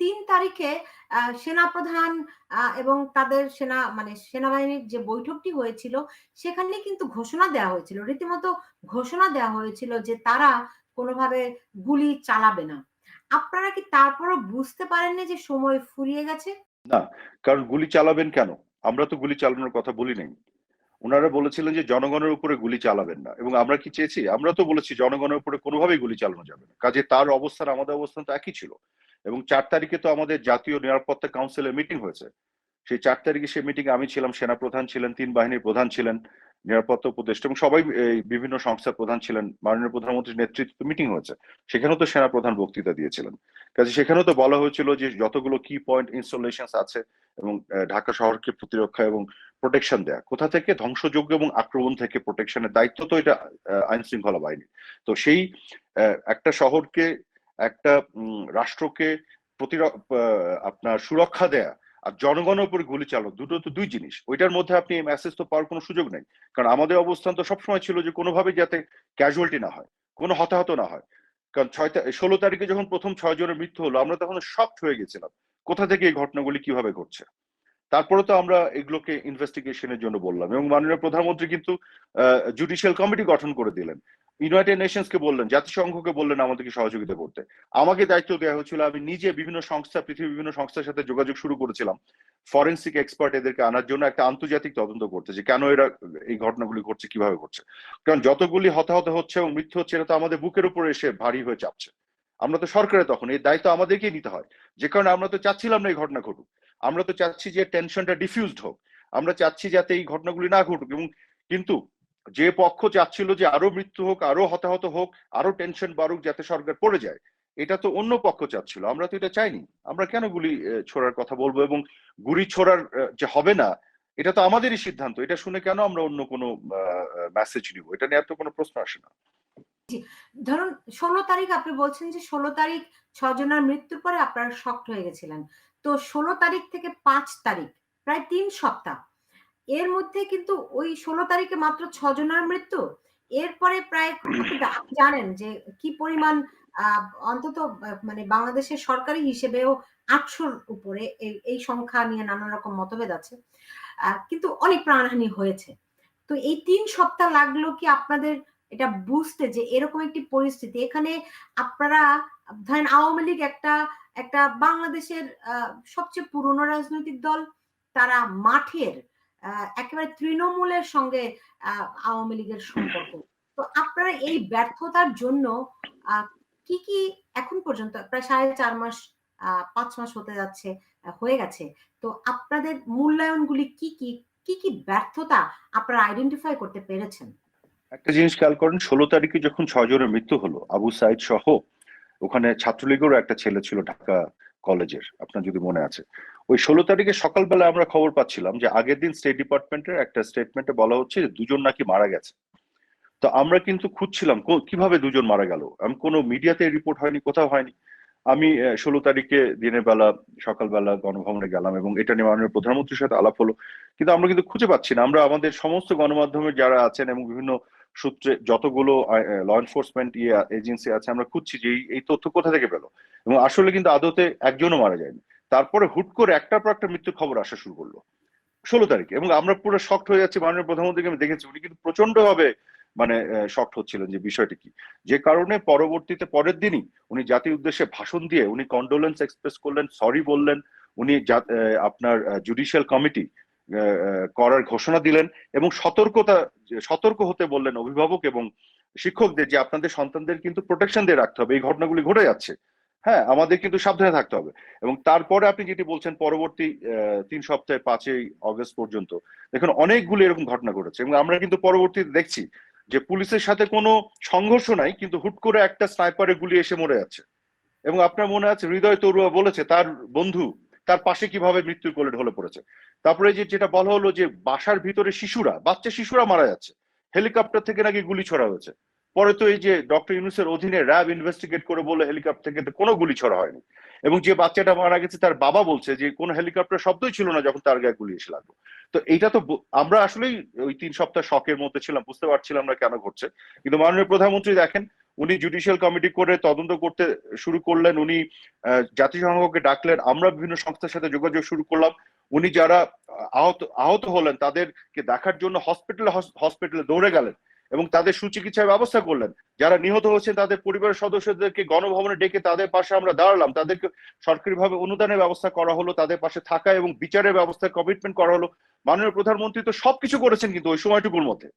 তিন তারিখে সেনাপ্রধান এবং তাদের সেনা মানে সেনাবাহিনীর যে বৈঠকটি হয়েছিল, সেখানে কিন্তু ঘোষণা দেওয়া হয়েছিল। রীতিমতো ঘোষণা দেওয়া হয়েছিল যে তারা কোনোভাবে গুলি চালাবে না। আপনারা কি তারপরও বুঝতে পারেননি যে সময় ফুরিয়ে গেছে? না, কারণ গুলি চালাবেন কেন? আমরা তো গুলি চালানোর কথা বলি নাই। ওনারা বলেছিলেন যে জনগণের উপরে গুলি চালাবেন না, এবং আমরা কি চেয়েছি? আমরা তো বলেছি জনগণের উপরে কোনোভাবেই গুলি চালানো যাবে না। কাজে তার অবস্থান, আমাদের অবস্থান তো একই ছিল। এবং চার তারিখে তো আমাদের জাতীয় নিরাপত্তা কাউন্সিলের মিটিং হয়েছে। সেই চার তারিখে সেই মিটিং আমি ছিলাম সেনা প্রধান ছিলেন, তিন বাহিনীর প্রধান ছিলেন, নিরাপত্তা উপদেষ্টা এবং সবাই বিভিন্ন সংস্থার প্রধান ছিলেন, মাননীয় প্রধানমন্ত্রীর নেতৃত্বে মিটিং হয়েছে। সেখানেও তো সেনা প্রধান বক্তৃতা দিয়েছিলেন। কাজে সেখানেও তো বলা হয়েছিল যে যতগুলো কি পয়েন্ট ইনস্টলেশন আছে এবং ঢাকা শহরকে প্রতিরক্ষা এবং প্রোটেকশন দেয়া, কোথা থেকে? ধ্বংসযোগ্য এবং আক্রমণ থেকে প্রোটেকশনের দায়িত্ব তো এটা আইন শৃঙ্খলা বাহিনী তো সেই একটা শহরকে একটা রাষ্ট্রকে আপনার সুরক্ষা দেয়া আর জনগণের উপর গুলি চালানো, দুটো তো দুই জিনিস। ওইটার মধ্যে আপনি মেসেজ তো পাওয়ার কোনো সুযোগ নেই। কারণ আমাদের অবস্থান তো সবসময় ছিল যে কোনোভাবে যাতে ক্যাজুয়ালিটি না হয়, কোনো হতাহত না হয়। কারণ ছয় ষোলো তারিখে যখন প্রথম ছয় জনের মৃত্যু হলো, আমরা তখন শক্ট হয়ে গেছিলাম, কোথা থেকে এই ঘটনাগুলি কীভাবে ঘটছে? তারপরে তো আমরা এগুলোকে ইনভেস্টিগেশনের জন্য বললাম এবং মাননীয় প্রধানমন্ত্রী কিন্তু জুডিশিয়াল কমিটি গঠন করে দিলেন। ইউনাইটেড নেশনসকে বললেন, জাতিসংঘকে বললেন আমাদেরকে সহযোগিতা করতে। আমাকে দায়িত্ব দেওয়া হয়েছিল, আমি নিজে বিভিন্ন সংস্থা, পৃথিবীর বিভিন্ন সংস্থার সাথে যোগাযোগ শুরু করেছিলাম। ফরেন্সিক এক্সপার্ট এদেরকে আনার জন্য একটা আন্তর্জাতিক তদন্ত করতে যে কেন এরা এই ঘটনাগুলি ঘটছে, কীভাবে ঘটছে। কারণ যতগুলি হতাহত হচ্ছে এবং মৃত্যু হচ্ছে এটা তো আমাদের বুকের উপরে এসে ভারী হয়ে চাপছে। আমরা তো সরকারে তখন এই দায়িত্ব আমাদেরকেই নিতে হয়। যে কারণে আমরা তো চাচ্ছিলাম না এই ঘটনা ঘটুক। আমরা তো চাচ্ছি যে টেনশনটা ডিফিউজড হোক। আমরা চাচ্ছি যাতে এই ঘটনাগুলি না ঘটুক এবং কিন্তু যে পক্ষ চাচ্ছিল যে আরও মৃত্যু হোক, আরও হতাহত হোক, আরও টেনশন বাড়ুক যাতে সরকার পড়ে যায়, এটা তো অন্য পক্ষ চাচ্ছিল। আমরা তো এটা চাইনি। আমরা কেন গুলি ছোড়ার কথা বলব এবং গুলি ছোড়ার যে হবে না, এটা তো আমাদেরই সিদ্ধান্ত। এটা শুনে কেন আমরা অন্য কোনো মেসেজ নিব? এটা নিয়ে তো কোনো প্রশ্ন আসে না। ধরুন, ষোলো তারিখ আপনি বলছেন যে ষোলো তারিখ ছজনের মৃত্যুর পরে আপনারা শক্ট হয়ে গেছিলেন। তো ষোলো তারিখ থেকে পাঁচ তারিখ, প্রায় তিন সপ্তাহ এর মধ্যে কিন্তু ওই ষোলো তারিখে মাত্র ছজনের মৃত্যু। এরপরে প্রায় জানেন যে কি পরিমাণ অন্তত মানে বাংলাদেশের সরকারি হিসেবেও আটশোর উপরে এই সংখ্যা নিয়ে নানা রকম মতভেদ আছে। কিন্তু অনেক প্রাণহানি হয়েছে। তো এই তিন সপ্তাহ লাগল কি আপনাদের এটা বুঝতে যে এরকম একটি পরিস্থিতি। এখানে আপনারা, ধরেন আওয়ামী লীগ একটা একটা বাংলাদেশের সবচেয়ে পুরনো রাজনৈতিক দল, তারা মাঠের একেবারে তৃণমূলের সঙ্গে আওয়ামী লীগের সম্পর্ক। তো আপনারা এই ব্যর্থতার জন্য কি কি এখন পর্যন্ত, প্রায় সাড়ে চার মাস পাঁচ মাস হতে যাচ্ছে হয়ে গেছে। তো আপনাদের মূল্যায়নগুলি কি কি কি কি ব্যর্থতা আপনারা আইডেন্টিফাই করতে পেরেছেন? একটা জিনিস খেয়াল করেন, ষোলো তারিখে যখন ছয় জনের মৃত্যু হলো, আবু সাইদ সহ, ওখানে ছাত্রলীগেরও একটা ছেলে ছিল ঢাকা কলেজের, আপনার যদি মনে আছে। ওই ষোলো তারিখে সকালবেলা আমরা খবর পাচ্ছিলাম যে আগের দিন স্টেট ডিপার্টমেন্টের একটা স্টেটমেন্টে বলা হচ্ছে যে দুজন নাকি মারা গেছে। তো আমরা কিন্তু খুঁজছিলাম কীভাবে দুজন মারা গেল? আমি কোনো মিডিয়াতে রিপোর্ট হয়নি, কোথাও হয়নি। আমি ষোলো তারিখে দিনের বেলা সকালবেলা গণভবনে গেলাম এবং এটা নিয়ে মাননীয় প্রধানমন্ত্রীর সাথে আলাপ হলো। কিন্তু আমরা কিন্তু খুঁজে পাচ্ছি না। আমরা আমাদের সমস্ত গণমাধ্যমে যারা আছেন এবং বিভিন্ন সূত্রে যতগুলো ল এনফোর্সমেন্ট ইয়ে এজেন্সি আছে, আমরা খুঁজছি যে এই তথ্য কোথা থেকে পেল। এবং আসলে কিন্তু আদতে একজনও মারা যায়নি। তারপরে হুট করে একটার পর একটা মৃত্যুর খবর আসা শুরু করল। ষোলো তারিখে এবং আমরা পুরো শক্ট হয়ে যাচ্ছি। মাননীয় প্রধানমন্ত্রীকে আমি দেখেছি, উনি কিন্তু প্রচণ্ড ভাবে মানে শক্ট হচ্ছিলেন যে বিষয়টি কি। যে কারণে পরবর্তীতে পরের দিনই উনি জাতির উদ্দেশ্যে ভাষণ দিয়ে উনি কন্ডোলেন্স এক্সপ্রেস করলেন সরি বললেন, উনি আপনার জুডিশিয়াল কমিটি করার ঘোষণা দিলেন এবং সতর্কতা, সতর্ক হতে বললেন অভিভাবক এবং শিক্ষকদের যে আপনাদের সন্তানদের কিন্তু প্রোটেকশন দিয়ে রাখতে হবে। এই ঘটনাগুলি ঘটে যাচ্ছে। হ্যাঁ আমাদের কিন্তু সাবধানে থাকতে হবে। এবং তারপরে আপনি যেটি বলছেন, পরবর্তী তিন সপ্তাহে পাঁচই অগস্ট পর্যন্ত, দেখুন অনেকগুলি এরকম ঘটনা ঘটেছে এবং আমরা কিন্তু পরবর্তীতে দেখছি যে পুলিশের সাথে কোনো সংঘর্ষ নাই, কিন্তু হুট করে একটা স্নাইপারে গুলি এসে মরে যাচ্ছে। এবং আপনার মনে আছে, হৃদয় তরুয়া বলেছে, তার বন্ধু, তার পাশে কীভাবে মৃত্যুর কোলে ঢলে পড়েছে। তারপরে যে, যেটা বলা হলো যে, বাসার ভিতরে শিশুরা, বাচ্চা শিশুরা মারা যাচ্ছে। হেলিকপ্টার থেকে নাকি গুলি ছড়া হয়েছে। পরে তো এই যে ডক্টর ইউনুসের অধীনে র্যাব ইনভেস্টিগেট করে বলে হেলিকপ্টার থেকে কোনো গুলি ছড়া হয়নি। এবং যে বাচ্চাটা মারা গেছে তার বাবা বলছে যে কোনো হেলিকপ্টার শব্দই ছিল না যখন তার গায়ে গুলি এসে লাগল। তো এইটা তো আমরা আসলেই ওই তিন সপ্তাহ শখের মধ্যে ছিলাম, বুঝতে পারছিলাম না কেন ঘটছে। কিন্তু মাননীয় প্রধানমন্ত্রী দেখেন, উনি জুডিশিয়াল কমিটি করে তদন্ত করতে শুরু করলেন, উনি জাতিসংঘকে ডাকলেন, আমরা বিভিন্ন সংস্থার সাথে যোগাযোগ শুরু করলাম। উনি যারা আহত আহত হলেন, তাদেরকে দেখার জন্য হসপিটালে হসপিটালে দৌড়ে গেলেন। এবং তাদের সুচিকিৎসার ব্যবস্থা করলেন। যারা নিহত হয়েছেন, তাদের পরিবারের সদস্যদেরকে গণভবনে ডেকে তাদের পাশে আমরা দাঁড়ালাম। তাদেরকে সরকারিভাবে অনুদানের ব্যবস্থা করা হলো, তাদের পাশে থাকা এবং বিচারের ব্যবস্থা কমিটমেন্ট করা হলো। মাননীয় প্রধানমন্ত্রী তো সবকিছু করেছেন কিন্তু ওই সময়টুকুর মধ্যে।